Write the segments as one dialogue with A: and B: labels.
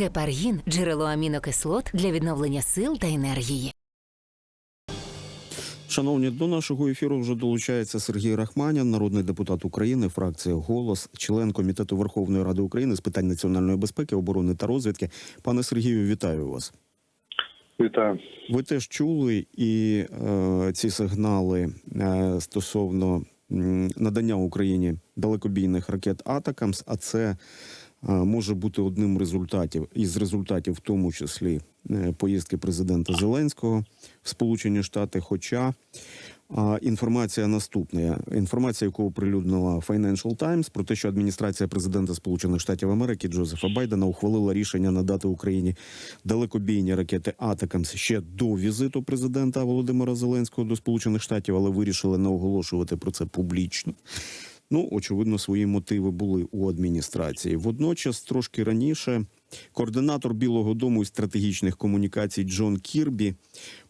A: Гепаргін джерело амінокислот для відновлення сил та енергії.
B: Шановні, до нашого ефіру вже долучається Сергій Рахманян, народний депутат України, фракція Голос, член комітету Верховної Ради України з питань національної безпеки, оборони та розвідки. Пане Сергію, вітаю вас.
C: Вітаю.
B: Ви теж чули і е, ці сигнали е, стосовно надання Україні далекобійних ракет Атакамс, а це може бути одним результатів із результатів, в тому числі е, поїздки президента Зеленського в Сполучені Штати. Хоча інформація наступна. Інформація, яку оприлюднила Financial Times, про те, що адміністрація президента Сполучених Штатів Америки Джозефа Байдена ухвалила рішення надати Україні далекобійні ракети Атакамс ще до візиту президента Володимира Зеленського до Сполучених Штатів, але вирішили не оголошувати про це публічно. Ну, очевидно, свої мотиви були у адміністрації. Водночас, трошки раніше, координатор Білого Дому із стратегічних комунікацій Джон Кірбі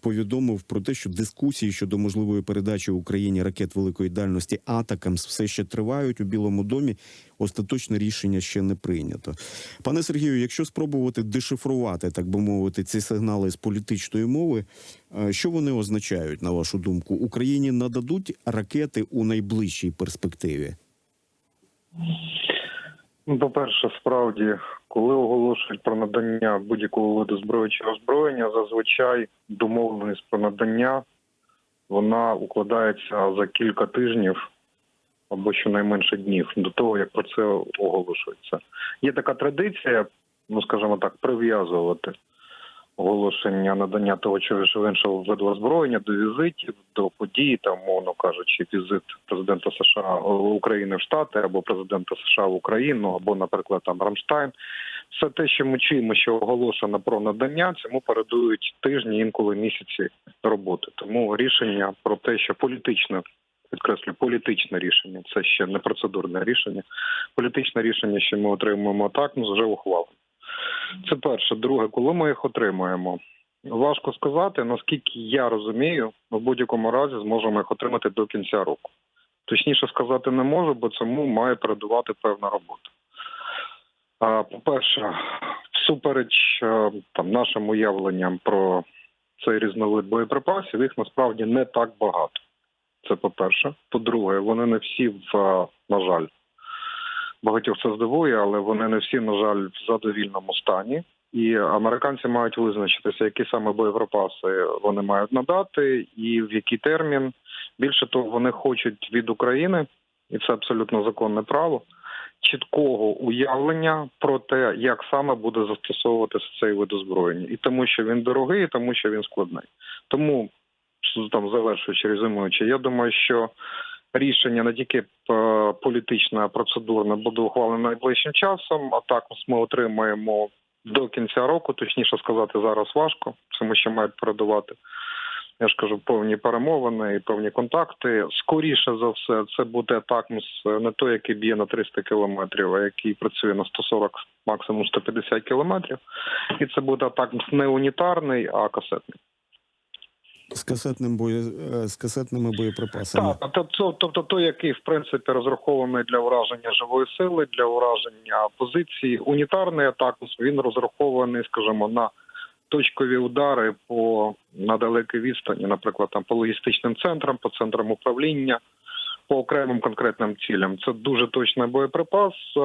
B: повідомив про те, що дискусії щодо можливої передачі Україні ракет великої дальності Атакамс все ще тривають у Білому домі. Остаточне рішення ще не прийнято. Пане Сергію, якщо спробувати дешифрувати, так би мовити, ці сигнали з політичної мови, е, що вони означають, на вашу думку? Україні нададуть ракети у найближчій перспективі?
C: Ну, по-перше, справді, коли оголошують про надання будь-якого виду зброї чи озброєння, зазвичай домовленість про надання вона укладається за кілька тижнів або щонайменше днів до того, як про це оголошується. Є така традиція, ну скажімо так, прив'язувати оголошення надання того чи іншого виду озброєння до візитів, до подій, там, мовно кажучи, візит президента США України в Штати або президента США в Україну, або, наприклад, там Рамштайн. Все те, що ми чуємо, що оголошено про надання, цьому передують тижні, інколи місяці роботи. Тому рішення про те, що політичне. Підкреслю, політичне рішення, це ще не процедурне рішення. Політичне рішення, що ми отримуємо так, ну вже ухвалено. Це перше. Друге, коли ми їх отримуємо, важко сказати, наскільки я розумію, ми в будь-якому разі зможемо їх отримати до кінця року. Точніше сказати не можу, бо цьому має передувати певна робота. По-перше, всупереч е, там нашим уявленням про цей різновид боєприпасів, їх насправді не так багато. Це по-перше. По-друге, вони не всі в, е, на жаль, багатьох це здивує, але вони не всі, на жаль, в задовільному стані. І американці мають визначитися, які саме боєприпаси вони мають надати, і в який термін. Більше того, вони хочуть від України, і це абсолютно законне право, чіткого уявлення про те, як саме буде застосовуватися цей вид озброєння, і тому, що він дорогий, і тому, що він складний. Тому там завершуючи резюмуючи, я думаю, що рішення не тільки е, політичне, а буде ухвалене найближчим часом. А також ми отримаємо до кінця року, точніше сказати, зараз важко, тому що мають передавати. Я ж кажу, певні перемовини і певні контакти. Скоріше за все, це буде Атакмс не той, який б'є на 300 кілометрів, а який працює на 140, максимум 150 кілометрів. І це буде Атакмс не унітарний, а касетний.
B: З касетним бої... е, з касетними боєприпасами.
C: Так, тобто, тобто той, який в принципі розрахований для враження живої сили, для враження позиції, унітарний атакус він розрахований, скажімо, на точкові удари по на далекій відстані, наприклад, там по логістичним центрам, по центрам управління, по окремим конкретним цілям. Це дуже точний боєприпас, е,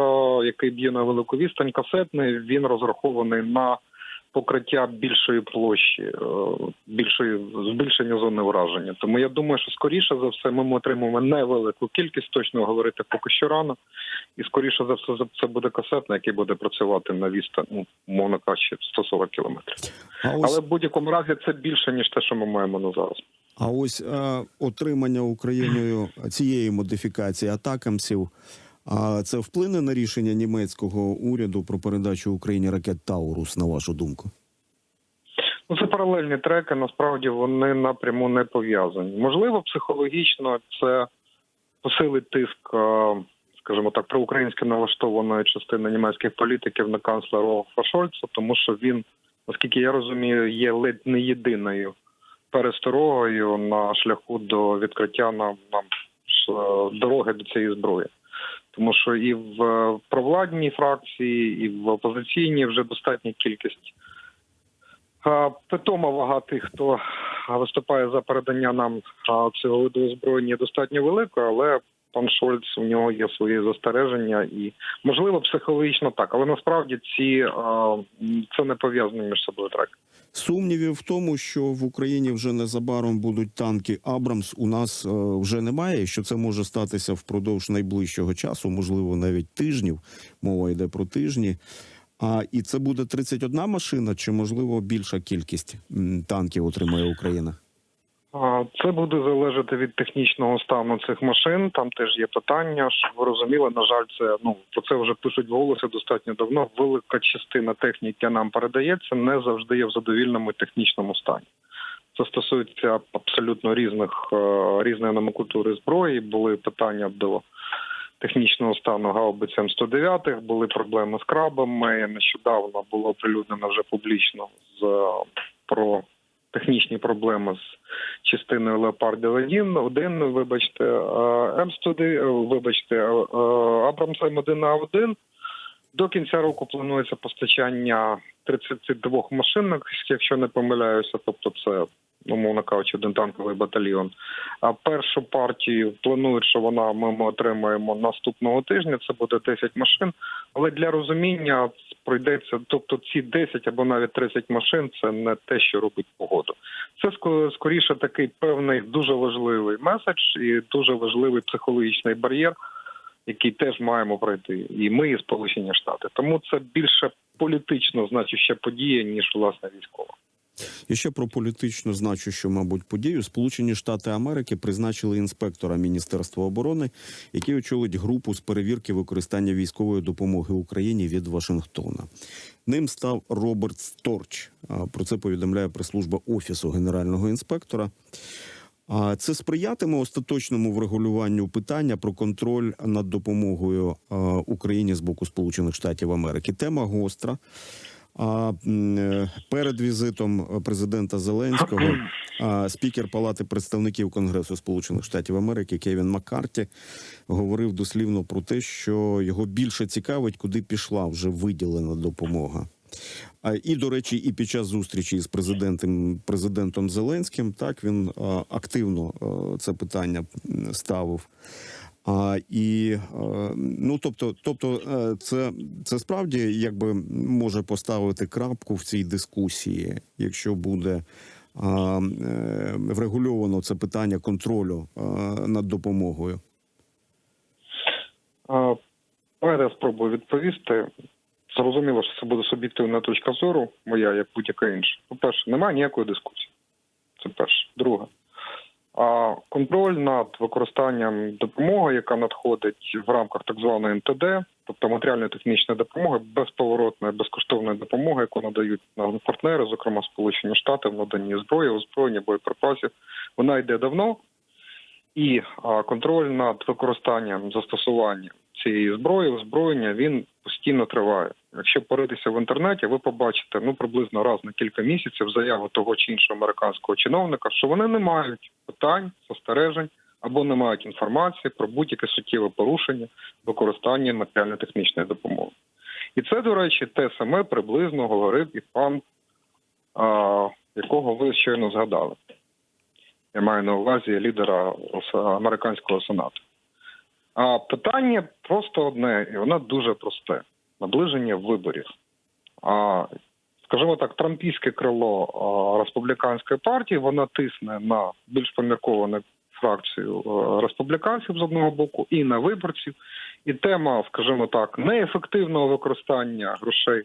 C: який б'є на велику відстань. Касетний він розрахований на покриття більшої площі, е, більшої збільшення зони враження. Тому я думаю, що скоріше за все ми отримаємо невелику кількість, точно говорити поки що рано, і скоріше за все це буде касетна, який буде працювати на відстань, ну, мовно кажучи, 140 кілометрів.
B: Ось,
C: Але в будь-якому разі це більше ніж те, що ми маємо на зараз.
B: а ось е, отримання Україною цієї модифікації атакамсів. А це вплине на рішення німецького уряду про передачу Україні ракет Таурус, на вашу думку?
C: Ну, це паралельні треки. Насправді вони напряму не пов'язані. Можливо, психологічно це посилить тиск, е, скажімо так, проукраїнськи налаштованої частини німецьких політиків на канцлера Олафа Шольца, тому що він, наскільки я розумію, є ледь не єдиною пересторогою на шляху до відкриття нам нам е, дороги до цієї зброї. Тому що і в е, провладній фракції, і в опозиційній вже достатня кількість. Питома вага тих, хто виступає за передання нам цього виду озброєння, достатньо велика, але пан Шольц у нього є свої застереження, і можливо психологічно так, але насправді ці це не пов'язано між собою трек.
B: Сумнівів в тому, що в Україні вже незабаром будуть танки Абрамс, у нас е, вже немає. Що це може статися впродовж найближчого часу, можливо, навіть тижнів. Мова йде про тижні. А і це буде 31 машина, чи можливо більша кількість танків отримає Україна?
C: Це буде залежати від технічного стану цих машин. Там теж є питання. Щоб ви розуміли, на жаль, це ну про це вже пишуть голоси достатньо давно. Велика частина техніки, нам передається, не завжди є в задовільному технічному стані. Це стосується абсолютно різних е, різної номенклатури зброї. Були питання до технічного стану гаубиць М109, були проблеми з крабами. Нещодавно було оприлюднено вже публічно з про технічні проблеми з частиною Леопардів 1, 1 вибачте, е, М109, е, вибачте, е, е, Абрамс М1 на 1 До кінця року планується постачання 32 машин, якщо не помиляюся, тобто це, умовно кажучи, один танковий батальйон. А першу партію планують, що вона ми, ми отримаємо наступного тижня. Це буде 10 машин. Але для розуміння пройдеться, тобто ці 10 або навіть 30 машин, це не те, що робить погоду. Це скоріше такий певний дуже важливий меседж і дуже важливий психологічний бар'єр, який теж маємо пройти. І ми, і Сполучені Штати. Тому це більше політично значуща подія, ніж власне військова.
B: І ще про політично значущу, мабуть, подію. Сполучені Штати Америки призначили інспектора Міністерства оборони, який очолить групу з перевірки використання військової допомоги Україні від Вашингтона. Ним став Роберт Сторч. Про це повідомляє прес-служба офісу генерального інспектора. Це сприятиме остаточному врегулюванню питання про контроль над допомогою Україні з боку Сполучених Штатів Америки. Тема гостра. А е, перед візитом президента Зеленського спікер Палати представників Конгресу Сполучених Штатів Америки Кевін Маккарті говорив дослівно про те, що його більше цікавить, куди пішла вже виділена допомога. І, до речі, і під час зустрічі з президентом президентом Зеленським так він активно це питання ставив. А, і е, ну, тобто, тобто, е, це, це справді якби може поставити крапку в цій дискусії, якщо буде а, е, врегульовано це питання контролю а, над допомогою.
C: Давайте я спробую відповісти. Зрозуміло, що це буде суб'єктивна точка зору, моя, як будь-яка інша. По-перше, немає ніякої дискусії. Це перше. Друге. А контроль над використанням допомоги, яка надходить в рамках так званої НТД, тобто матеріально-технічної допомоги, безповоротної, безкоштовної допомоги, яку надають нам партнери, зокрема Сполучені Штати, в наданні зброї, озброєння, боєприпасів, вона йде давно. І контроль над використанням застосуванням цієї зброї, озброєння, він постійно триває. Якщо поритися в інтернеті, ви побачите ну приблизно раз на кілька місяців заяву того чи іншого американського чиновника, що вони не мають питань, застережень або не мають інформації про будь-яке суттєве порушення використання матеріально-технічної допомоги. І це, до речі, те саме приблизно говорив і пан, а, якого ви щойно згадали. Я маю на увазі лідера американського сенату. А питання просто одне, і воно дуже просте: наближення виборів. А, скажімо так, трампійське крило а, республіканської партії воно тисне на більш помірковану фракцію а, республіканців з одного боку і на виборців. І тема, скажімо так, неефективного використання грошей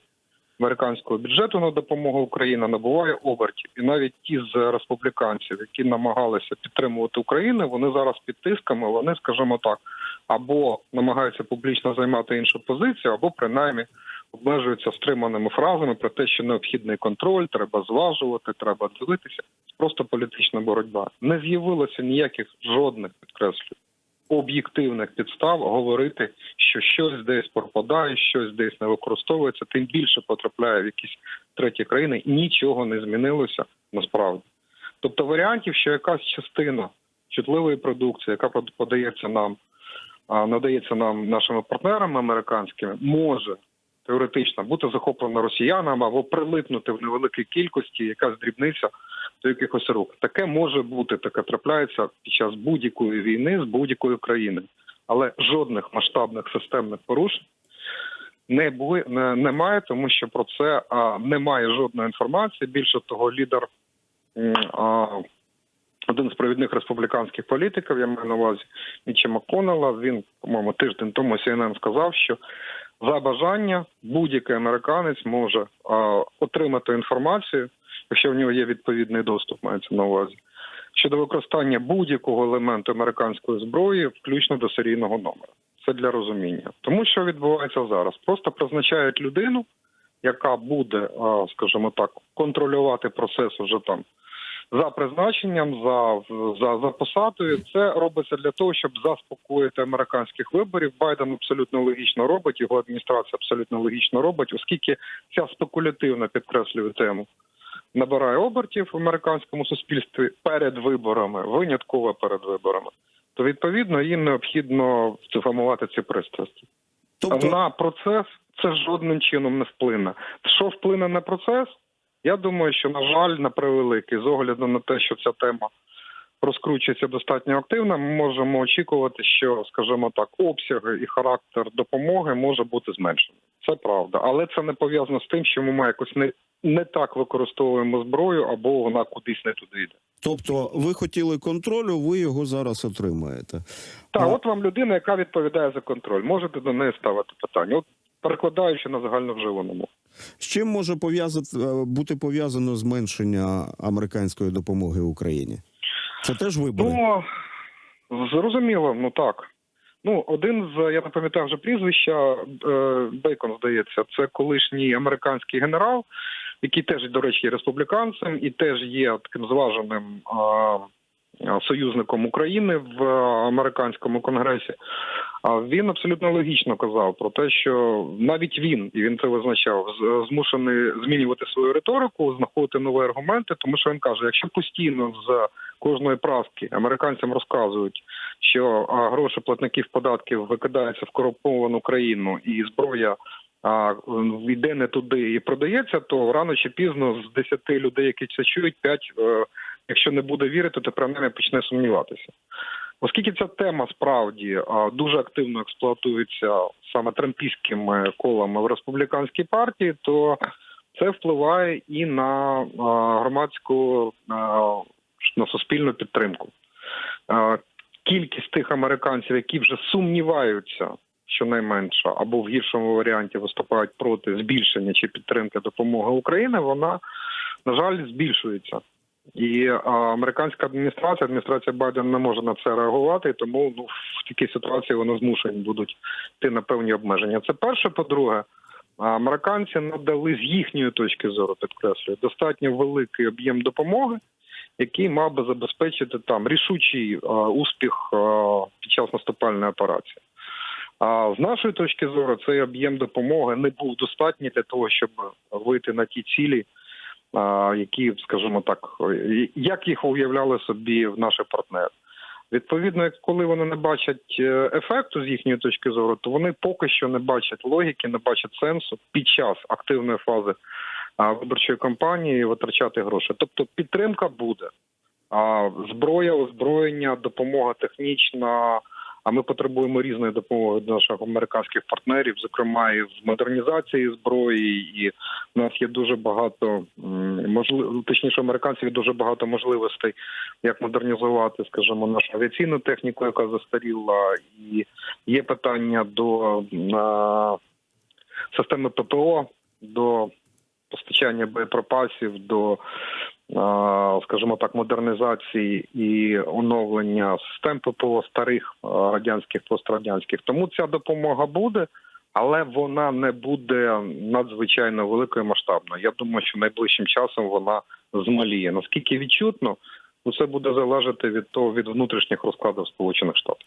C: американського бюджету на допомогу Україні набуває обертів. І навіть ті з республіканців, які намагалися підтримувати Україну, вони зараз під тисками, вони, скажімо так, або намагаються публічно займати іншу позицію, або принаймні обмежуються стриманими фразами про те, що необхідний контроль, треба зважувати, треба дивитися. Просто політична боротьба. Не з'явилося ніяких жодних підкреслюю об'єктивних підстав говорити, що щось десь пропадає, щось десь не використовується, тим більше потрапляє в якісь треті країни, нічого не змінилося насправді. Тобто варіантів, що якась частина чутливої продукції, яка подається нам надається нам нашими партнерами американськими, може теоретично бути захоплена росіянами або прилипнути в невеликій кількості, яка здрібниться до якихось рук. Таке може бути, таке трапляється під час будь-якої війни з будь-якої країни, але жодних масштабних системних порушень не були не, немає, тому що про це а, немає жодної інформації. Більше того, лідер а, один з провідних республіканських політиків, я маю на увазі Мічі Макконела, він, по-моєму, тиждень тому CNN сказав, що за бажання будь-який американець може а, отримати інформацію, якщо в нього є відповідний доступ, мається на увазі, щодо використання будь-якого елементу американської зброї, включно до серійного номера. Це для розуміння. Тому що відбувається зараз? Просто призначають людину, яка буде, скажімо так, контролювати процес уже там за призначенням, за, за, за посадою. Це робиться для того, щоб заспокоїти американських виборів. Байден абсолютно логічно робить, його адміністрація абсолютно логічно робить, оскільки ця спекулятивна підкреслюю тему набирає обертів в американському суспільстві перед виборами, винятково перед виборами. То відповідно їм необхідно сформувати ці пристрасті.
B: Тобто,
C: На процес це жодним чином не вплине. Що вплине на процес? Я думаю, що на жаль, на превеликий, з огляду на те, що ця тема розкручується достатньо активно, ми можемо очікувати, що, скажімо так, обсяги і характер допомоги може бути зменшений. Це правда, але це не пов'язано з тим, що ми якось не, не так використовуємо зброю або вона кудись не туди йде.
B: тобто, ви хотіли контролю, ви його зараз отримаєте.
C: Так,
B: А-
C: от вам людина, яка відповідає за контроль. Можете до неї ставити питання. От перекладаючи на загальновживаному.
B: З чим може пов'язати е, бути пов'язано зменшення американської допомоги Україні? Це теж вибори.
C: Ну зрозуміло, ну так. Ну, один з я не пам'ятаю вже прізвища е, Бейкон, здається, це колишній американський генерал, який теж, до речі, є республіканцем і теж є таким зваженим а, а, союзником України в американському конгресі. А він абсолютно логічно казав про те, що навіть він, і він це визначав, змушений змінювати свою риторику, знаходити нові аргументи, тому що він каже, якщо постійно з кожної праски американцям розказують, що гроші платників податків викидаються в корумповану країну і зброя. А йде не туди і продається, то рано чи пізно з 10 людей, які це чують, 5, е, якщо не буде вірити, то принаймні почне сумніватися. Оскільки ця тема справді дуже активно експлуатується саме трампійськими колами в республіканській партії, то це впливає і на громадську на суспільну підтримку. Кількість тих американців, які вже сумніваються, щонайменше, або в гіршому варіанті виступають проти збільшення чи підтримки допомоги України, вона на жаль збільшується. І американська адміністрація, адміністрація Байдена не може на це реагувати, тому ну в такій ситуації вони змушені будуть йти на певні обмеження. Це перше. По-друге, американці надали з їхньої точки зору, підкреслюю, достатньо великий об'єм допомоги, який мав би забезпечити там рішучий успіх під час наступальної операції. А з нашої точки зору, цей об'єм допомоги не був достатній для того, щоб вийти на ті цілі, які, скажімо так, як їх уявляли собі в наші партнери. Відповідно, коли вони не бачать е, ефекту з їхньої точки зору, то вони поки що не бачать логіки, не бачать сенсу під час активної фази виборчої кампанії витрачати гроші. Тобто підтримка буде, а зброя, озброєння, допомога технічна. А ми потребуємо різної допомоги від наших американських партнерів, зокрема і в модернізації зброї. І в нас є дуже багато можливо, точніше, американців дуже багато можливостей, як модернізувати, скажімо, нашу авіаційну техніку, яка застаріла, і є питання до а, системи ППО, до постачання боєприпасів, до скажімо так, модернізації і оновлення систем ППО старих радянських пострадянських. Тому ця допомога буде, але вона не буде надзвичайно великою масштабною. Я думаю, що найближчим часом вона змаліє. Наскільки відчутно, ну це буде залежати від того від внутрішніх розкладів Сполучених Штатів.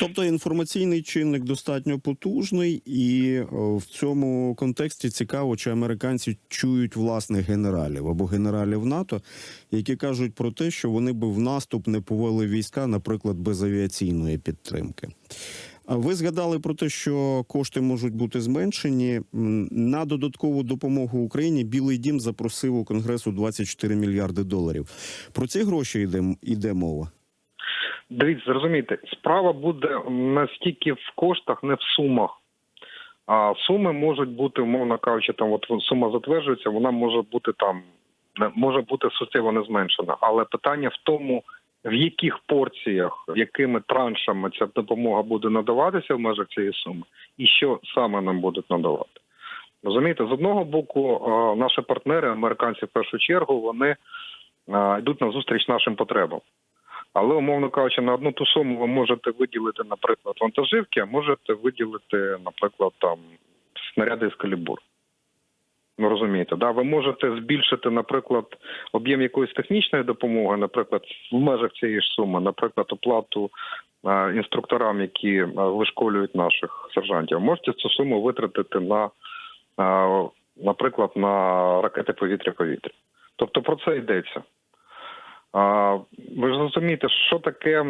B: Тобто інформаційний чинник достатньо потужний, і е, в цьому контексті цікаво, чи американці чують власних генералів або генералів НАТО, які кажуть про те, що вони би в наступ не повели війська, наприклад, без авіаційної підтримки. Ви згадали про те, що кошти можуть бути зменшені на додаткову допомогу Україні. Білий дім запросив у конгресу 24 мільярди доларів. Про ці гроші йде, йде мова.
C: Дивіться, зрозумійте, справа буде не стільки в коштах, не в сумах. А суми можуть бути, умовно кажучи, там от сума затверджується, вона може бути там, може бути суттєво не зменшена. Але питання в тому, в яких порціях, якими траншами ця допомога буде надаватися в межах цієї суми, і що саме нам будуть надавати. Розумієте, з одного боку, наші партнери, американці в першу чергу, вони йдуть на зустріч нашим потребам. Але, умовно кажучи, на одну ту суму ви можете виділити, наприклад, вантажівки, а можете виділити, наприклад, там снаряди з калібур. Ну розумієте, да? ви можете збільшити, наприклад, об'єм якоїсь технічної допомоги, наприклад, в межах цієї ж суми, наприклад, оплату е, інструкторам, які е, вишколюють наших сержантів. Можете цю суму витратити на, е, наприклад, на ракети повітря-повітря. Тобто про це йдеться. А, ви ж розумієте, що таке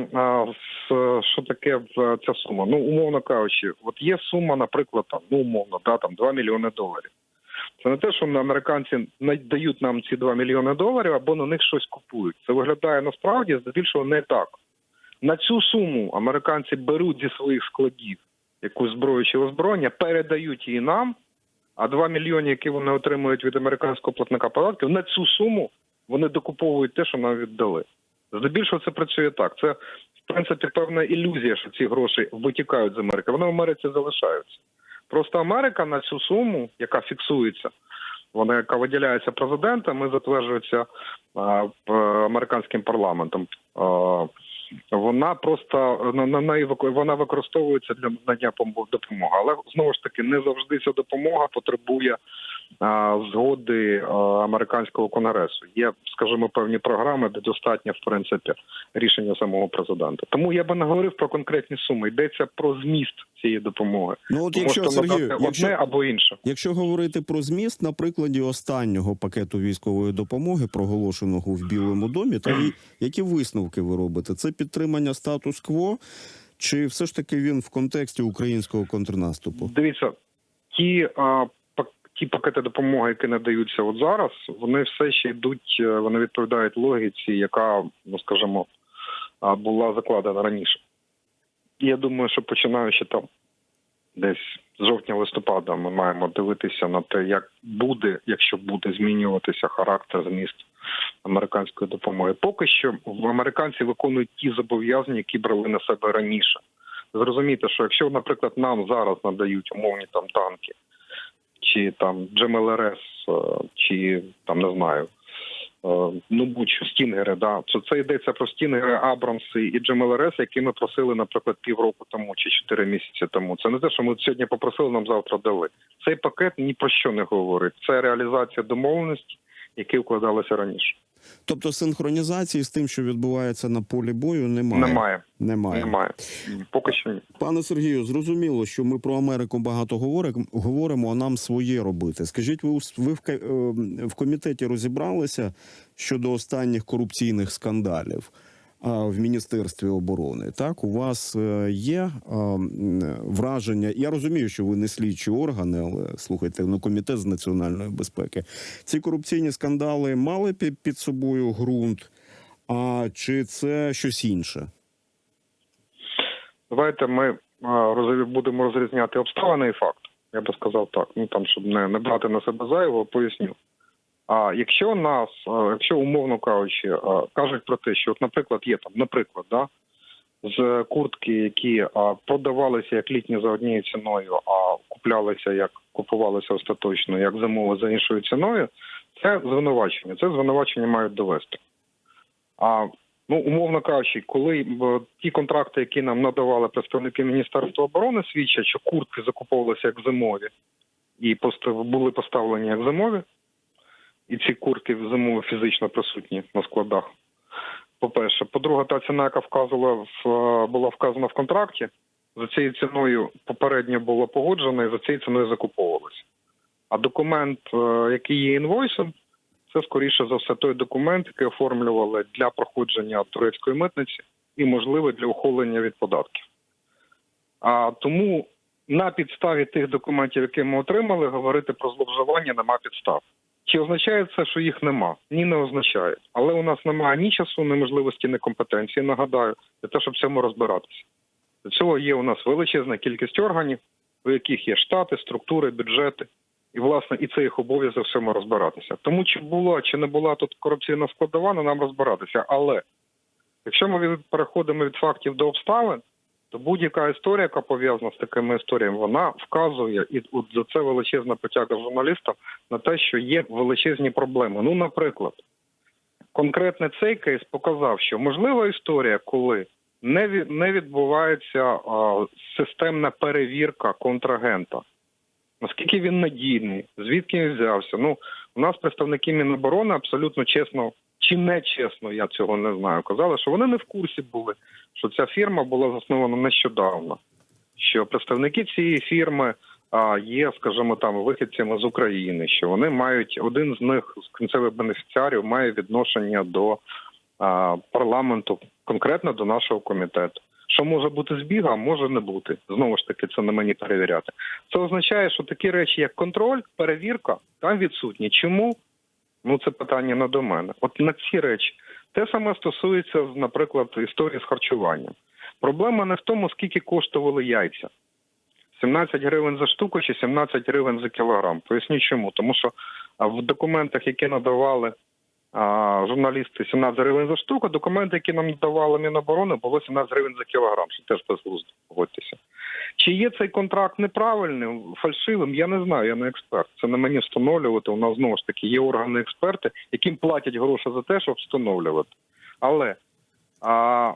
C: с- що таке ця сума? Ну, умовно кажучи, от є сума, наприклад, там, ну умовно, да, там 2 мільйони доларів. Це не те, що американці дають нам ці 2 мільйони доларів або на них щось купують. Це виглядає насправді здебільшого не так. На цю суму американці беруть зі своїх складів якусь зброю чи озброєння, передають її нам, а 2 мільйони, які вони отримують від американського платника податків, на цю суму вони докуповують те, що нам віддали. Здебільшого це працює так. Це в принципі певна ілюзія, що ці гроші витікають з Америки. Вони в Америці залишаються. Просто Америка на цю суму, яка фіксується, вона яка виділяється президентом і затверджується американським парламентом. Вона просто на, неї вона використовується для надання пом- допомоги. Але знову ж таки не завжди ця допомога потребує згоди американського конгресу. Є, скажімо, певні програми, де достатньо в принципі рішення самого президента. Тому я би не говорив про конкретні суми. Йдеться про зміст цієї допомоги.
B: Ну от якщо Сергію,
C: надати
B: якщо,
C: одне або інше.
B: якщо говорити про зміст, на прикладі останнього пакету військової допомоги, проголошеного в Білому домі, то які висновки ви робите? Це підтримання статус-кво, чи все ж таки він в контексті українського контрнаступу?
C: Дивіться, ті, а, ті пакети допомоги, які надаються от зараз, вони все ще йдуть, е, вони відповідають логіці, яка, ну скажімо, була закладена раніше. І я думаю, що починаючи там десь з жовтня-листопада, ми маємо дивитися на те, як буде, якщо буде змінюватися характер зміст американської допомоги. Поки що американці виконують ті зобов'язання, які брали на себе раніше. Зрозумійте, що якщо, наприклад, нам зараз надають умовні там танки, чи там GMLRS, е, чи там не знаю, е, ну будь-що стінгери, да, це це йдеться про стінгери Абрамси і GMLRS, які ми просили, наприклад, півроку тому чи чотири місяці тому. Це не те, що ми сьогодні попросили, нам завтра дали. Цей пакет ні про що не говорить. Це реалізація домовленості, які вкладалися раніше.
B: Тобто синхронізації з тим, що відбувається на полі бою, немає.
C: Немає.
B: Немає.
C: Немає. Поки що ні.
B: Пане Сергію, зрозуміло, що ми про Америку багато говоримо, говоримо, а нам своє робити. Скажіть, ви, ви в, е, в комітеті розібралися щодо останніх корупційних скандалів в Міністерстві оборони? Так, у вас е, є враження? Я розумію, що ви не слідчі органи, але слухайте, ну комітет з національної безпеки. Ці корупційні скандали мали під, собою ґрунт, а чи це щось інше?
C: Давайте ми а, будемо розрізняти обставини і факт. Я би сказав так. Ну там, щоб не, не брати на себе зайвого, поясню. А якщо нас, якщо умовно кажучи, кажуть про те, що, от, наприклад, є там, наприклад, да, з куртки, які продавалися як літні за однією ціною, а куплялися як купувалися остаточно, як зимове за іншою ціною, це звинувачення. Це звинувачення мають довести. А ну, умовно кажучи, коли ті контракти, які нам надавали представники Міністерства оборони, свідчать, що куртки закуповувалися як зимові, і постав- були поставлені як зимові, і ці куртки зимові фізично присутні на складах. По-перше, по-друге, та ціна, яка вказувала в е, була вказана в контракті, за цією ціною попередньо було погоджено і за цією ціною закуповувалося. А документ, е, який є інвойсом, це скоріше за все той документ, який оформлювали для проходження турецької митниці і можливо для ухилення від податків. А тому на підставі тих документів, які ми отримали, говорити про зловживання нема підстав. Чи означає це, що їх нема? Ні, не означає. Але у нас немає ні часу, ні можливості, ні компетенції. Нагадаю, для того, щоб в цьому розбиратися. Для цього є у нас величезна кількість органів, у яких є штати, структури, бюджети. І власне і це їх обов'язок цьому розбиратися. Тому чи була чи не була тут корупційна складова, не нам розбиратися. Але якщо ми переходимо від фактів до обставин, то будь-яка історія, яка пов'язана з такими історіями, вона вказує і от за це величезна потяга журналістів на те, що є величезні проблеми. Ну, наприклад, конкретно цей кейс показав, що можлива історія, коли не відбувається системна перевірка контрагента. Наскільки він надійний, звідки він взявся? Ну, у нас представники Міноборони абсолютно чесно чи не чесно, я цього не знаю. Казали, що вони не в курсі були, що ця фірма була заснована нещодавно. Що представники цієї фірми є, скажімо, там вихідцями з України, що вони мають один з них з кінцевих бенефіціарів має відношення до парламенту, конкретно до нашого комітету. Що може бути збіга, а може не бути. Знову ж таки, це не мені перевіряти. Це означає, що такі речі, як контроль, перевірка, там відсутні. Чому? Ну, це питання не до мене. От на ці речі. Те саме стосується, наприклад, історії з харчуванням. Проблема не в тому, скільки коштували яйця. 17 гривень за штуку чи 17 гривень за кілограм. Поясню чому. Тому що в документах, які надавали журналісти 17 гривень за штуку, документи, які нам надавали Міноборони, було 17 гривень за кілограм, що теж безглуздо, погодьтеся. Чи є цей контракт неправильним, фальшивим, я не знаю, я не експерт. Це не мені встановлювати. У нас знову ж таки є органи експерти, яким платять гроші за те, щоб встановлювати. Але а,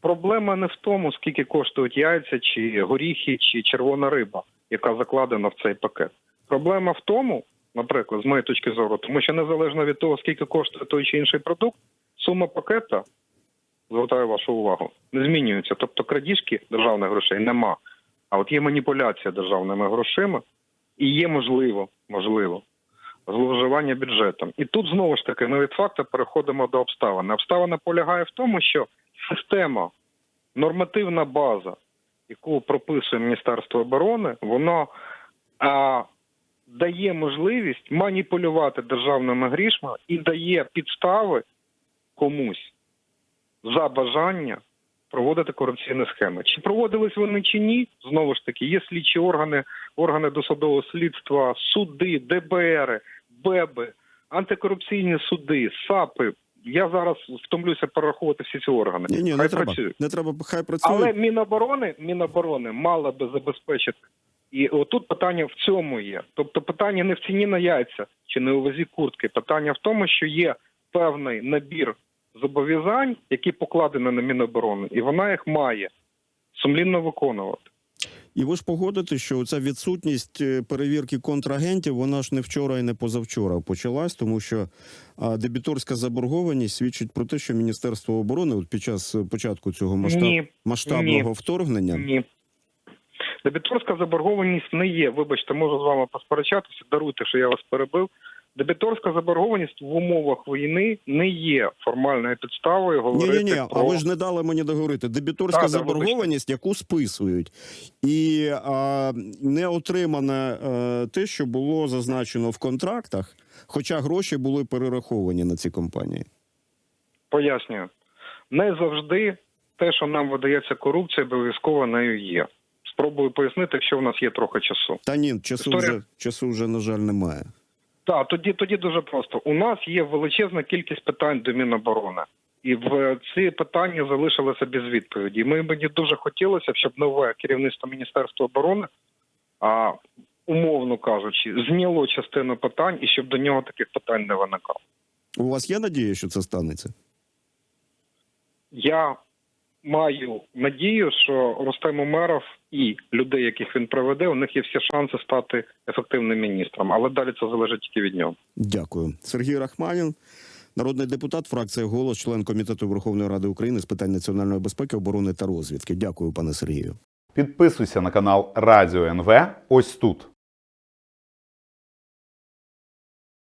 C: проблема не в тому, скільки коштують яйця, чи горіхи, чи червона риба, яка закладена в цей пакет. Проблема в тому, наприклад, з моєї точки зору, тому що незалежно від того, скільки коштує той чи інший продукт, сума пакета, звертаю вашу увагу, не змінюється. Тобто крадіжки державних грошей нема. А от є маніпуляція державними грошима, і є можливо, можливо, зловживання бюджетом. І тут знову ж таки ми від факту переходимо до обставин. Обставина полягає в тому, що система, нормативна база, яку прописує Міністерство оборони, воно а, дає можливість маніпулювати державними грішми і дає підстави комусь за бажання проводити корупційні схеми. Чи проводились вони чи ні? Знову ж таки, є слідчі органи, органи досудового слідства, суди, ДБР, БЕБи, антикорупційні суди, САПи. Я зараз втомлюся перераховувати всі ці органи.
B: Ні, ні, не
C: Хай
B: треба.
C: працюють.
B: Не треба, хай працює.
C: Але Міноборони, Міноборони мала би забезпечити. І отут питання в цьому є. Тобто питання не в ціні на яйця чи не у вазі куртки. Питання в тому, що є певний набір зобов'язань, які покладені на Міноборони, і вона їх має сумлінно виконувати.
B: І ви ж погодите, що ця відсутність е, перевірки контрагентів, вона ж не вчора і не позавчора почалась, тому що дебіторська заборгованість свідчить про те, що Міністерство оборони от під час е, початку цього масштаб...
C: Ні,
B: масштабного
C: ні.
B: вторгнення
C: Ні. Дебіторська заборгованість не є. Вибачте, можу з вами посперечатися. Даруйте, що я вас перебив. Дебіторська заборгованість в умовах війни не є формальною підставою говорити
B: ні, ні.
C: про
B: А ви ж не дали мені договорити. Дебіторська
C: да,
B: заборгованість, яку списують, і а, не отримане е, те, що було зазначено в контрактах, хоча гроші були перераховані на ці компанії.
C: Пояснюю, не завжди те, що нам видається корупція, обов'язково нею є. Спробую пояснити, якщо в нас є трохи часу.
B: Та ні, часу
C: Історія-
B: вже часу вже на жаль немає.
C: Так, тоді тоді дуже просто. У нас є величезна кількість питань до Міноборони, і в ці питання залишилися без відповіді. Ми мені дуже хотілося, б, щоб нове керівництво Міністерства оборони, а умовно кажучи, зняло частину питань і щоб до нього таких питань не виникало.
B: У вас є надія, що це станеться?
C: Я маю надію, що Рустем Умеров і людей, яких він приведе, у них є всі шанси стати ефективним міністром, але далі це залежить тільки від нього.
B: Дякую. Сергій Рахманін, народний депутат, фракція голос, член комітету Верховної Ради України з питань національної безпеки, оборони та розвідки. Дякую, пане Сергію.
D: Підписуйся на канал Радіо НВ ось тут.